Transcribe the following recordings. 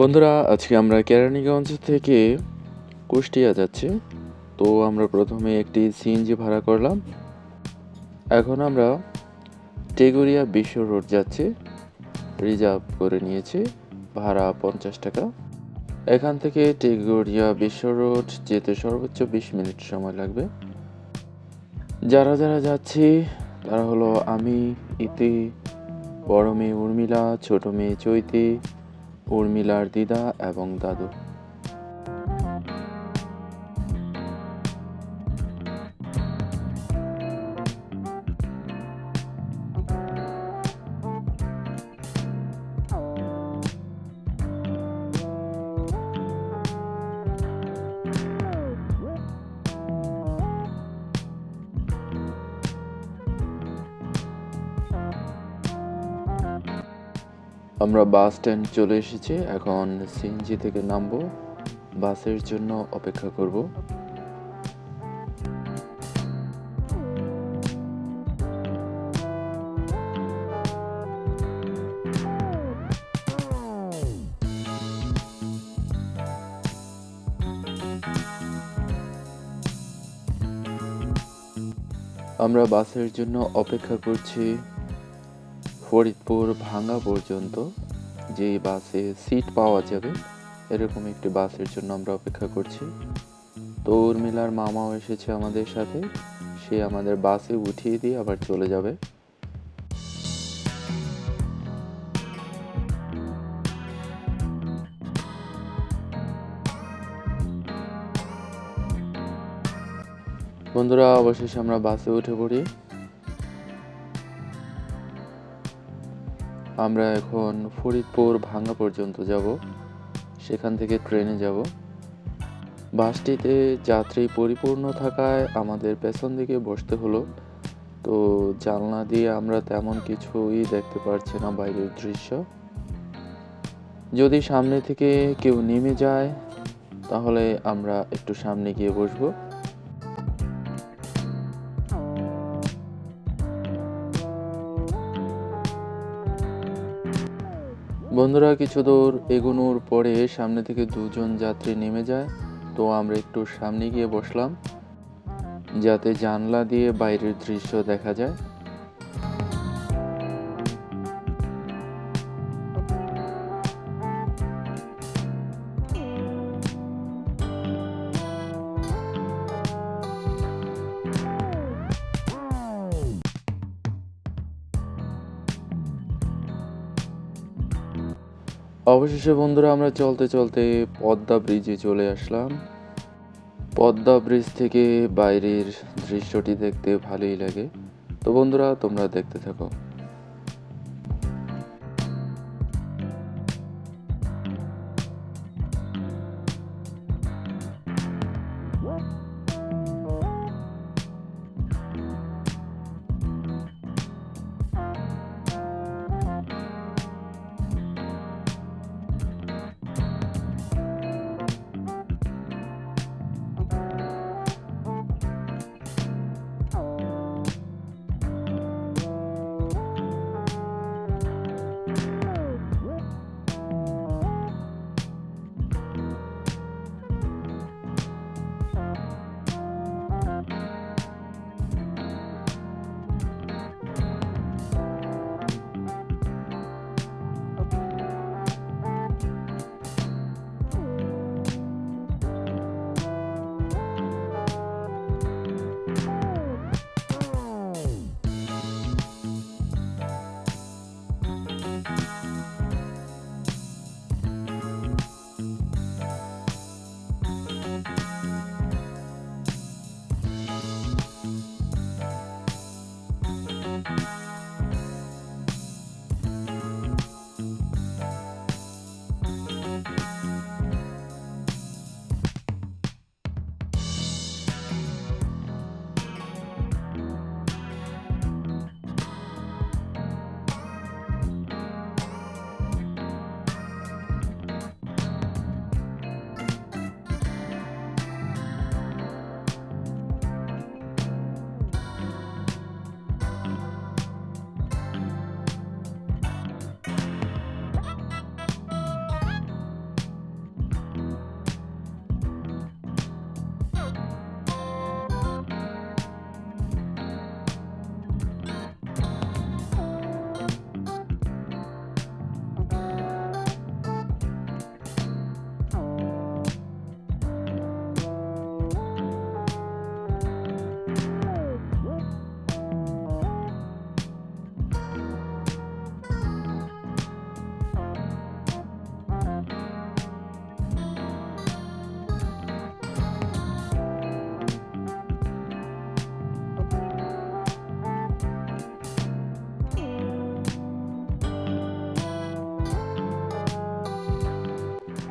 বন্ধুরা, আজকে আমরা কেরানীগঞ্জ থেকে কুষ্টিয়া যাচ্ছি। তো আমরা প্রথমে একটি সিএনজি ভাড়া করলাম। এখন আমরা টেগুরিয়া বিশ্ব রোড যাচ্ছি। রিজার্ভ করে নিয়েছি, ভাড়া পঞ্চাশ টাকা। এখান থেকে টেগুরিয়া বিশ্ব রোড যেতে সর্বোচ্চ বিশ মিনিট সময় লাগবে। যারা যারা যাচ্ছি, তারা হলো আমি, ইতি, বড় মেয়ে উর্মিলা, ছোট মেয়ে চৈতি উর্মিলার দিদা এবং দাদু। আমরা বাস স্ট্যান্ড চলে এসেছি। এখন সিএনজি থেকে নামবো। বাসের জন্য অপেক্ষা করব। আমরা বাসের জন্য অপেক্ষা করছি। ফরিদপুর ভাঙ্গা পর্যন্ত যেই বাসে সিট পাওয়া যাবে, এরকম একটি বাসের জন্য আমরা অপেক্ষা করছি। তো উর্মিলার মামাও এসেছে আমাদের সাথে। সে আমাদের বাসে উঠিয়ে দিয়ে আবার চলে যাবে। বন্ধুরা, অবশেষে আমরা বাসে উঠে পড়ি। আমরা এখন ফরিদপুর ভাঙ্গা পর্যন্ত যাব। সেখান থেকে ট্রেনে যাব। বাসটিতে যাত্রী পরিপূর্ণ থাকায় আমাদের পেছন দিকে বসতে হলো। তো জানলা দিয়ে আমরা তেমন কিছুই দেখতে পারছি না বাইরের দৃশ্য। যদি সামনে থেকে কেউ নেমে যায়, তাহলে আমরা একটু সামনে গিয়ে বসবো। বন্ধুরা, কিছু দূর এগোনোর পরে সামনে থেকে দুজন যাত্রী নেমে যায়। তো আমরা একটু সামনে গিয়ে বসলাম, যাতে জানলা দিয়ে বাইরের দৃশ্য দেখা যায়। অবশেষে বন্ধুরা আমরা চলতে চলতে পদ্মা ব্রিজে চলে আসলাম। পদ্মা ব্রিজ থেকে বাইরের দৃশ্যটি দেখতে ভালোই লাগে। তো বন্ধুরা, তোমরা দেখতে থাকো।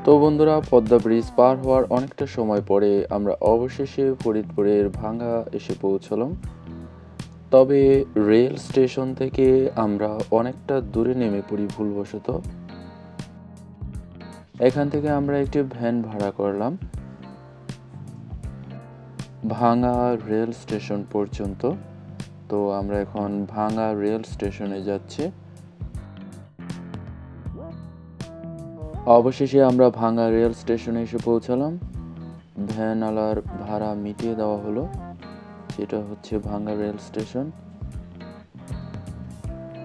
তো বন্ধুরা, পদ্মা ব্রিজ পার হওয়ার অনেকটা সময় পরে আমরা অবশেষে ফরিদপুরের ভাঙ্গা এসে পৌঁছলাম। তবে রেল স্টেশন থেকে আমরা অনেকটা দূরে নেমে পড়ি ভুলবশত। এখান থেকে আমরা একটি ভ্যান ভাড়া করলাম। ভাঙ্গা রেল স্টেশন পর্যন্ত। তো আমরা এখন ভাঙ্গা রেল স্টেশনে যাচ্ছি। অবশেষে আমরা ভাঙ্গা রেল স্টেশনে এসে পৌঁছালাম। ভ্যানওয়ালার ভাড়া মিটিয়ে দেওয়া হলো, যেটা হচ্ছে ভাঙ্গা রেল স্টেশন।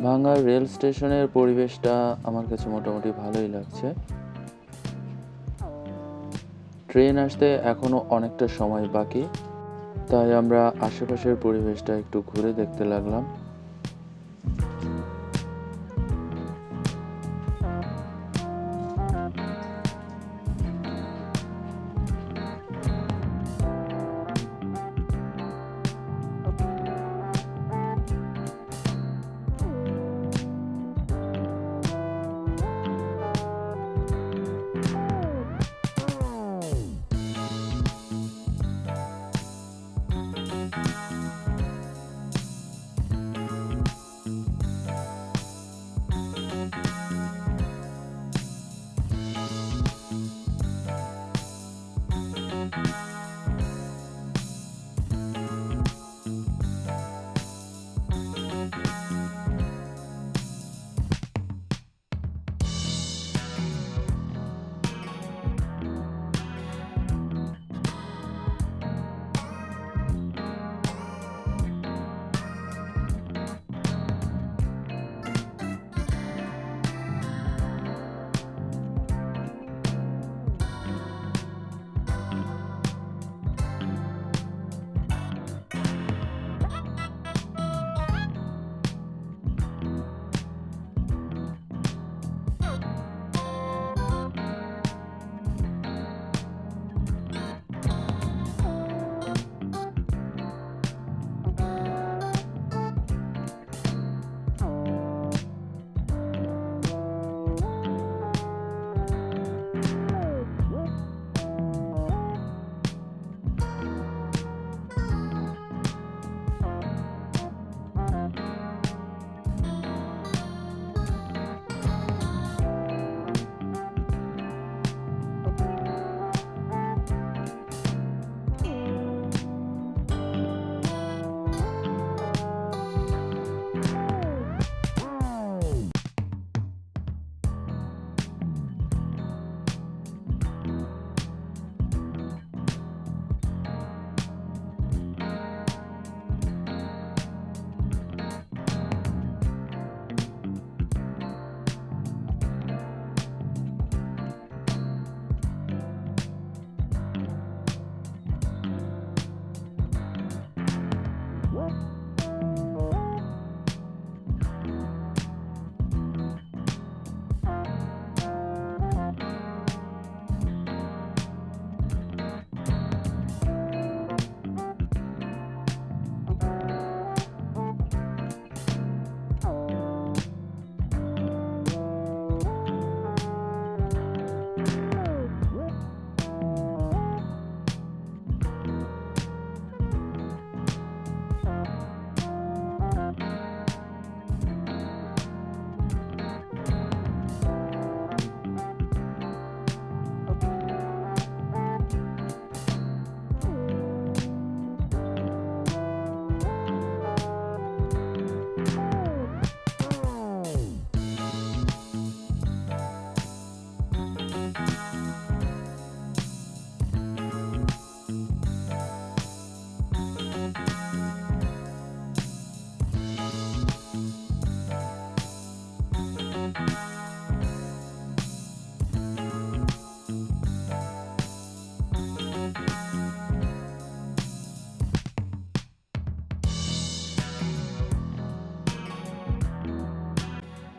ভাঙ্গা রেল স্টেশনের পরিবেশটা আমার কাছে মোটামুটি ভালোই লাগছে। ট্রেন আসতে এখনও অনেকটা সময় বাকি, তাই আমরা আশেপাশের পরিবেশটা একটু ঘুরে দেখতে লাগলাম।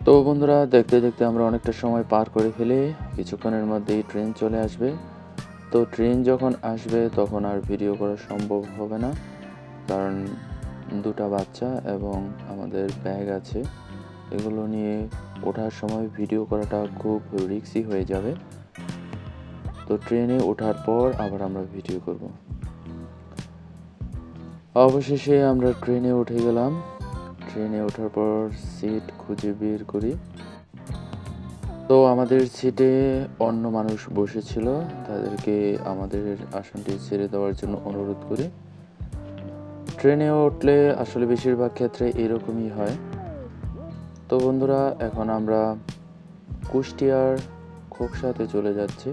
তো বন্ধুরা, দেখতে দেখতে আমরা অনেকটা সময় পার করে ফেলে। কিছুক্ষণের মধ্যেই ট্রেন চলে আসবে। তো ট্রেন যখন আসবে, তখন আর ভিডিও করা সম্ভব হবে না। কারণ দুটা বাচ্চা এবং আমাদের ব্যাগ আছে। এগুলো নিয়ে ওঠার সময় ভিডিও করাটা খুব রিক্সি হয়ে যাবে। তো ট্রেনে ওঠার পর আবার আমরা ভিডিও করব। অবশেষে আমরা ট্রেনে উঠে গেলাম। ট্রেনে ওঠার পর সিট খুঁজে বের করি। তো আমাদের সিটে অন্য মানুষ বসেছিল। তাদেরকে আমাদের আসনটি ছেড়ে দেওয়ার জন্য অনুরোধ করি। ট্রেনে উঠলে আসলে বেশিরভাগ ক্ষেত্রে এরকমই হয়। তো বন্ধুরা, এখন আমরা কুষ্টিয়ার খোকসাতে চলে যাচ্ছি।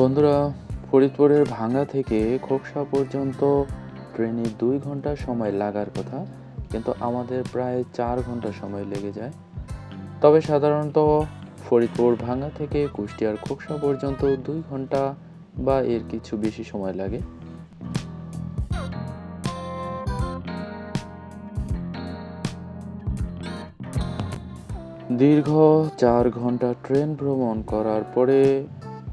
বন্ধুরা, ফরিদপুরের ভাঙ্গা থেকে খোকসা পর্যন্ত ট্রেনে দুই ঘণ্টা সময় লাগার কথা, কিন্তু আমাদের প্রায় চার ঘণ্টা সময় লেগে যায়। তবে সাধারণত ফরিদপুর ভাঙ্গা থেকে কুষ্টিয়ার খোকসা পর্যন্ত দুই ঘণ্টা বা এর কিছু বেশি সময় লাগে। দীর্ঘ চার ঘণ্টা ট্রেন ভ্রমণ করার পরে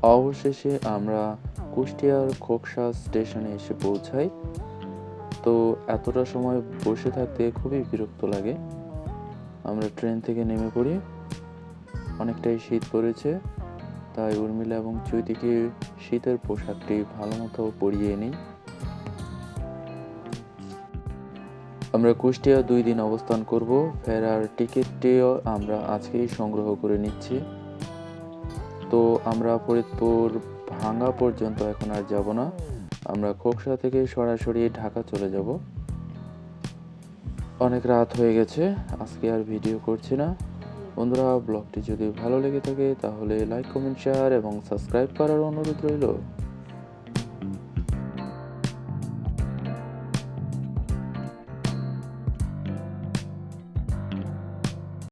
অবশেষে আমরা কুষ্টিয়ার খোকসা স্টেশনে এসে পৌঁছাই। তো এতটা সময় বসে থাকতে খুবই বিরক্ত লাগে। আমরা ট্রেন থেকে নেমে পড়ি। অনেকটাই শীত পড়েছে, তাই উর্মিলা এবং চৈতিকে শীতের পোশাকটি ভালো মতো পরিয়ে নিই। আমরা কুষ্টিয়া দুই দিন অবস্থান করব। ফেরার টিকিটটিও আমরা আজকেই সংগ্রহ করে নিচ্ছি। তো আমরা ফরিদপুর ভাঙ্গা পর্যন্ত এখন আর যাব না। আমরা খোকসা থেকে সরাসরি ঢাকা চলে যাব। অনেক রাত হয়ে গেছে, আজকে আর ভিডিও করছি না। বন্ধুরা, ব্লগটি যদি ভালো লেগে থাকে তাহলে লাইক কমেন্ট শেয়ার এবং সাবস্ক্রাইব করার অনুরোধ রইল।